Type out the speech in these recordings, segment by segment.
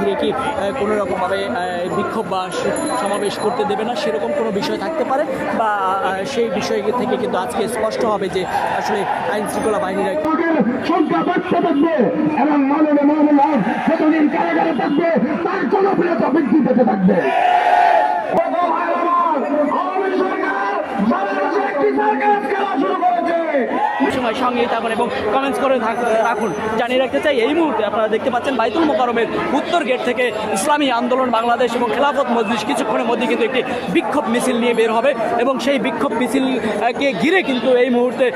ঘিরে কি কোনো রকমভাবে বিক্ষোভ বা সমাবেশ করতে দেবে না? সেরকম কোনো বিষয় থাকতে পারে? বা সেই বিষয় থেকে কিন্তু আজকে স্পষ্ট হবে যে আসলে আইন শৃঙ্খলা বাহিনীরা লোকের সংখ্যা বাড়তে থাকবে এবং মাননে মামুন যতদিন কারাগারে থাকবে তার জনপ্রিয়তা বৃদ্ধি পেতে থাকবে। আওয়ামী সরকার একটি সময় সঙ্গেই থাকুন এবং কমেন্টস করে রাখুন। জানিয়ে রাখতে চাই, এই মুহূর্তে আপনারা দেখতে পাচ্ছেন বাইতুল মোকারমের উত্তর গেট থেকে ইসলামী আন্দোলন বাংলাদেশ এবং খেলাফত মজলিস কিছুক্ষণের মধ্যে কিন্তু একটি বিক্ষোভ মিছিল নিয়ে বের হবে এবং সেই বিক্ষোভ মিছিলকে ঘিরে কিন্তু এই মুহূর্তে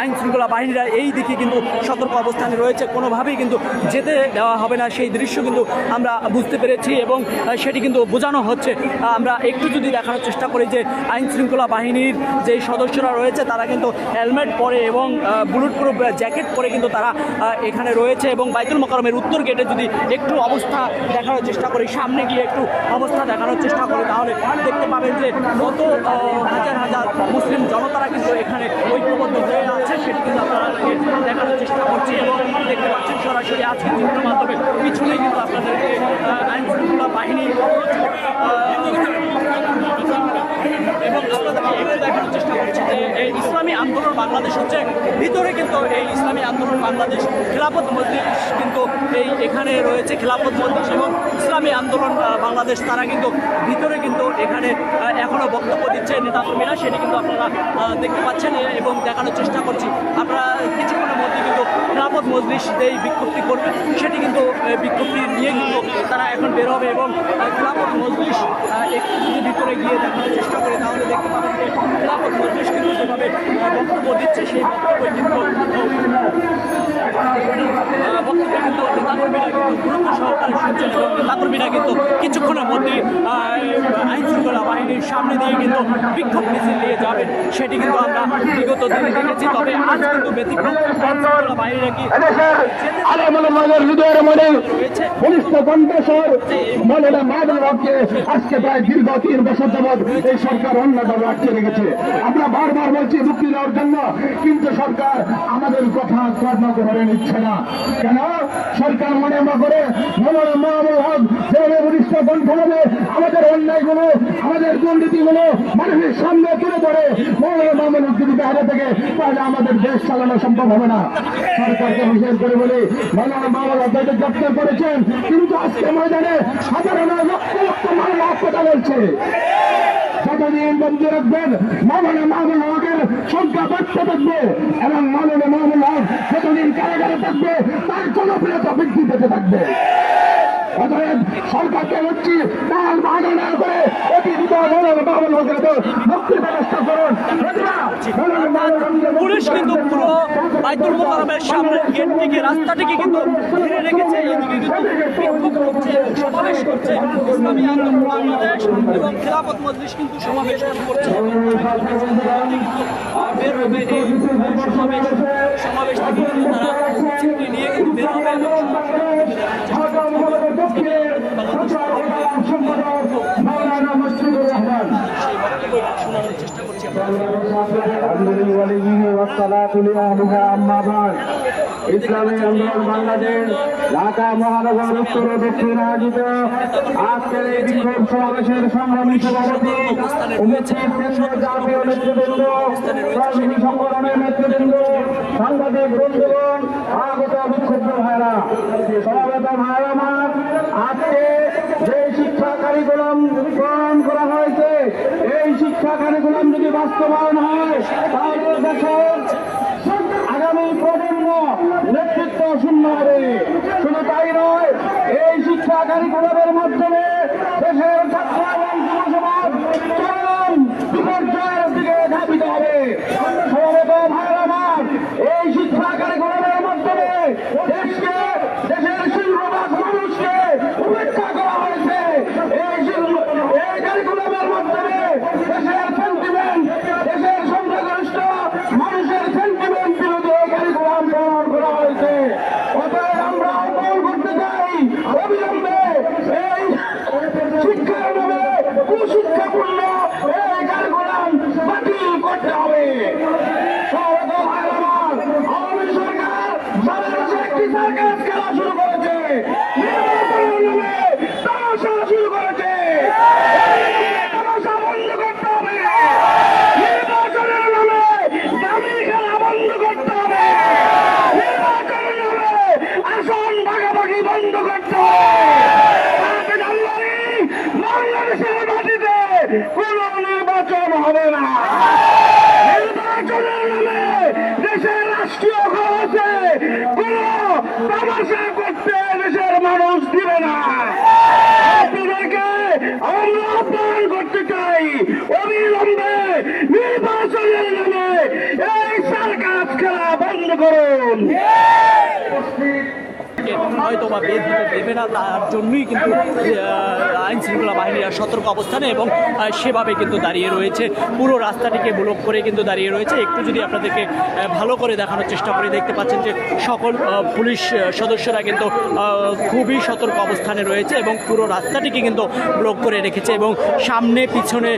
আইন শৃঙ্খলা বাহিনীরা এই দিকে কিন্তু সতর্ক অবস্থানে রয়েছে। কোনোভাবেই কিন্তু যেতে দেওয়া হবে না। সেই দৃশ্য কিন্তু আমরা বুঝতে পেরেছি এবং সেটি কিন্তু বোঝানো হচ্ছে। আমরা একটু যদি দেখানোর চেষ্টা করি যে আইন শৃঙ্খলা বাহিনীর যে সদস্যরা রয়েছে, তারা কিন্তু হেলমেট পরে এবং বুলেট প্রুফ জ্যাকেট পরে কিন্তু তারা এখানে রয়েছে এবং বাইতুল মোকারমের উত্তর গেটে যদি একটু অবস্থা দেখানোর চেষ্টা করি, সামনে গিয়ে একটু অবস্থা দেখানোর চেষ্টা করি, তাহলে দেখতে পাবেন যে কত হাজার হাজার মুসলিম জনতারা কিন্তু এখানে ঐক্যবদ্ধ হয়ে আছে, সেটি কিন্তু আপনাদেরকে দেখানোর চেষ্টা করছি এবং দেখতে পাচ্ছেন সরাসরি আজকে চিত্রের মাধ্যমে। পিছনেই কিন্তু আপনাদেরকে আহ, আইন শৃঙ্খলা বাহিনী এবং আপনাদেরকে একটু দেখানোর চেষ্টা করছি যে এই ইসলামী আন্দোলন বাংলাদেশ হচ্ছে ভিতরে কিন্তু এই ইসলামী আন্দোলন বাংলাদেশ খিলাফত মজলিস কিন্তু এই এখানে রয়েছে খিলাফত মজলিস এবং ইসলামী আন্দোলন বাংলাদেশ, তারা কিন্তু ভিতরে কিন্তু এখানে এখনও এখনও বক্তব্য দিচ্ছে নেতাকর্মীরা, সেটি কিন্তু আপনারা দেখতে পাচ্ছেন এবং দেখানোর চেষ্টা করছি। আপনারা কিছুক্ষণের মধ্যে কিন্তু খেলাফত মজলিস যেই বিজ্ঞপ্তি করবে, সেটি কিন্তু বিজ্ঞপ্তি নিয়ে কিন্তু তারা এখন বের হবে এবং খেলাফত মজলিস একটু যদি ভিতরে গিয়ে দেখানোর চেষ্টা করে, তাহলে দেখতে পাবেন যে খেলাফত মজলিস কিন্তু যেভাবে বক্তব্য দিচ্ছে, সেই বক্তব্য কিন্তু বক্তব্য কিন্তু কিন্তু কিছুক্ষণের মধ্যে আইন শৃঙ্খলা বাহিনীর সামনে দিয়ে কিন্তু বিক্ষোভ মিছিল নিয়ে যাবেন, সেটি কিন্তু আমরা বিগত দিনে দেখেছি, তবে আজ কিন্তু ব্যতিক্রম আইন শৃঙ্খলা বাহিনীরা কি এদেশের আলমুল মনের হৃদয়ের মনে বলিষ্ঠ কণ্ঠস্বর মৌলানা মাহবুব হককে আজকে প্রায় দীর্ঘ তিন বছর যাবৎ এই সরকার অন্যভাবে আটকে রেখেছে। আমরা বারবার বলছি মুক্তি দেওয়ার জন্য কিন্তু সরকার আমাদের কথা কর্ম করে নিচ্ছে না। কেন? সরকার মনে করে মৌলানা মাহবুব হক যেভাবে বলিষ্ঠ কণ্ঠ হবে আমাদের অন্যায়গুলো আমাদের দুর্নীতিগুলো মানুষের সামনে তুলে ধরে মৌলানা মাহমুদ যদি বাইরে থেকে তাহলে আমাদের দেশ চালানো সম্ভব হবে না। সরকারকে বিশেষ করে বলি মাহমুদ হক তাদের গ্রেপ্তার করেছেন কিন্তু আজকে ময়দানে সাধারণ লক্ষ লক্ষ হক কথা বলছে। যতদিন বন্ধু রাখবেন মামলা মামুল হকের সংখ্যা বাড়তে থাকবে এবং মামলা মামুল হক যতদিন কারাগারে থাকবে, তার জনপ্রিয়তা বৃদ্ধি পেতে থাকবে। অতএব সরকারকে হচ্ছি তার বাধা না করে অতি মুক্তির ব্যবস্থা করুন। পুলিশ কিন্তু পুরো বাইতুল মোকারমের সামনে গেট থেকে রাস্তাটিকে কিন্তু ঘিরে রেখেছে এদিকে কিন্তু করছে সমাবেশ করছে। ইসলামী আন্দোলন বাংলাদেশ এবং খেলাফত মজলিস কিন্তু সমাবেশ করছে। বের হবে এই সমাবেশ। সমাবেশ থেকে কিন্তু তারা নিয়ে কিন্তু বের হবে এবং মাওলানা মুশফিকুর রহমান সেই বক্তব্য শোনানোর চেষ্টা করছি আমরা ইসলামী আন্দোলন বাংলাদেশ, ঢাকা মহানগর উত্তর দক্ষিণ আয়োজিত। আজকের এই বিক্ষোভ সমাবেশের সংগ্রামী সভাপতি উপস্থিত কেন্দ্রীয় জাতীয় নেতৃবৃন্দ রাজনীতি সংগঠনের নেতৃবৃন্দ, সাংবাদিক বন্ধুগণ, আগত বিক্ষুব্ধ ভাইরা প্রণয়ন করা হয়েছে এই শিক্ষা কারিকুলাম যদি বাস্তবায়ন হয় তাহলে দেশের আগামী প্রজন্ম নেতৃত্ব শূন্য হবে। শুধু তাই নয়, এই শিক্ষা কারিকুলামের মাধ্যমে দেশের করুন। হয়তো বা বের হতে দেবে না, তার জন্যই কিন্তু আইন শৃঙ্খলা বাহিনীরা সতর্ক অবস্থানে এবং সেভাবে কিন্তু দাঁড়িয়ে রয়েছে। পুরো রাস্তাটিকে ব্লক করে কিন্তু দাঁড়িয়ে রয়েছে। একটু যদি আপনাদেরকে ভালো করে দেখানোর চেষ্টা করে, দেখতে পাচ্ছেন যে সকল পুলিশ সদস্যরা কিন্তু খুবই সতর্ক অবস্থানে রয়েছে এবং পুরো রাস্তাটিকে কিন্তু ব্লক করে রেখেছে এবং সামনে, পিছনে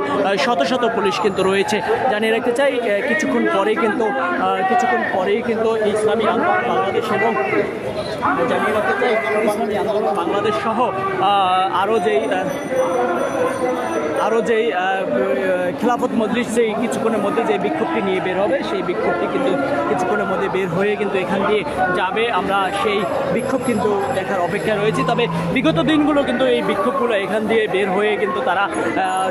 শত শত পুলিশ কিন্তু রয়েছে। জানিয়ে রাখতে চাই কিছুক্ষণ পরেই কিন্তু কিছুক্ষণ পরেই কিন্তু ইসলামী আন্দোলন বাংলাদেশ এবং জানিয়ে রাখতে চাই বাংলাদেশ সহ আরও যেই আরও যেই খেলাফত মজলিস সেই কিছুক্ষণের মধ্যে যে বিক্ষোভটি নিয়ে বের হবে, সেই বিক্ষোভটি কিন্তু কিছুক্ষণের মধ্যে বের হয়ে কিন্তু এখান দিয়ে যাবে। আমরা সেই বিক্ষোভ কিন্তু দেখার অপেক্ষা রয়েছি। তবে বিগত দিনগুলো কিন্তু এই বিক্ষোভগুলো এখান দিয়ে বের হয়ে কিন্তু তারা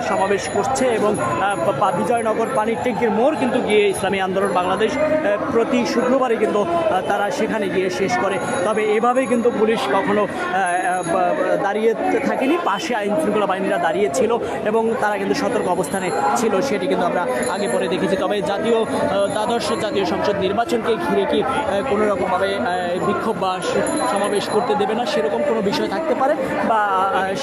সমাবেশ করছে এবং বিজয়নগর পানির ট্যাঙ্কের মোড় কিন্তু গিয়ে ইসলামী আন্দোলন বাংলাদেশ প্রতি শুক্রবারে কিন্তু তারা সেখানে গিয়ে শেষ করে। তবে এভাবে কিন্তু পুলিশ কখনো দাঁড়িয়ে থাকেনি। পাশে আইন শৃঙ্খলা বাহিনীরা দাঁড়িয়ে ছিল এবং তারা কিন্তু সতর্ক অবস্থানে ছিল, সেটি কিন্তু আমরা আগে পরে দেখেছি। তবে জাতীয় দ্বাদশ জাতীয় সংসদ নির্বাচনকে ঘিরে কি কোনো রকমভাবে বিক্ষোভ বা সমাবেশ করতে দেবে না, সেরকম কোনো বিষয় থাকতে পারে? বা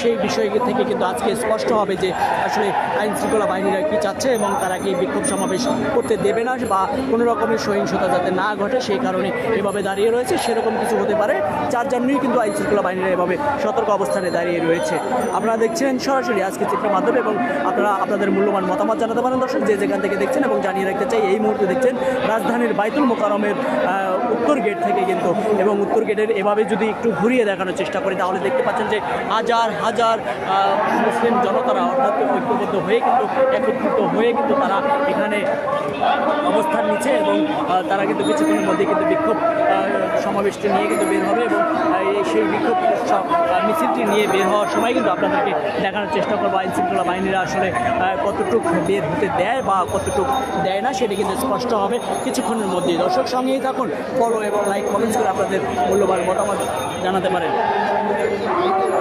সেই বিষয় থেকে কিন্তু আজকে স্পষ্ট হবে যে আসলে আইন শৃঙ্খলা বাহিনীরা কি চাচ্ছে এবং তারা কি বিক্ষোভ সমাবেশ করতে দেবে না, বা কোনো রকমের সহিংসতা যাতে না ঘটে, সেই কারণে এভাবে দাঁড়িয়ে রয়েছে, সেরকম কিছু হতে পারে যার জন্যই কিন্তু আইন শৃঙ্খলা বাহিনীরা এভাবে সতর্ক অবস্থানে দাঁড়িয়ে রয়েছে। আপনারা দেখছেন সরাসরি আজকে চিত্রের মাধ্যমে এবং আপনারা আপনাদের মূল্যবান মতামত জানাতে পারেন দর্শক, যে যেখান থেকে দেখছেন এবং জানিয়ে রাখতে চাই, এই মুহূর্তে দেখছেন রাজধানীর বাইতুল মোকারমের উত্তর গেট থেকে কিন্তু এবং উত্তর গেটের এভাবে যদি একটু ঘুরিয়ে দেখানোর চেষ্টা করি, তাহলে দেখতে পাচ্ছেন যে হাজার হাজার মুসলিম জনতারা অর্থাৎ ঐক্যবদ্ধ হয়ে কিন্তু, একত্রিত হয়ে কিন্তু তারা এখানে অবস্থান নিচ্ছে এবং তারা কিন্তু কিছুক্ষণের মধ্যে কিন্তু বিক্ষোভ সমাবেশটি নিয়ে কিন্তু বের হবে এবং সেই বিক্ষোভ মিছিলটি নিয়ে বের হওয়ার সময় কিন্তু আপনাদেরকে দেখানোর চেষ্টা করব। আইন শৃঙ্খলা বাহিনীরা আসলে কতটুক বের হতে দেয় বা কতটুকু দেয় না সেটা কিন্তু স্পষ্ট হবে কিছুক্ষণের মধ্যে। দর্শক, সঙ্গেই থাকুন ফলো এবং লাইক কমেন্টস করে আপনাদের মূল্যবান মতামত জানাতে পারেন।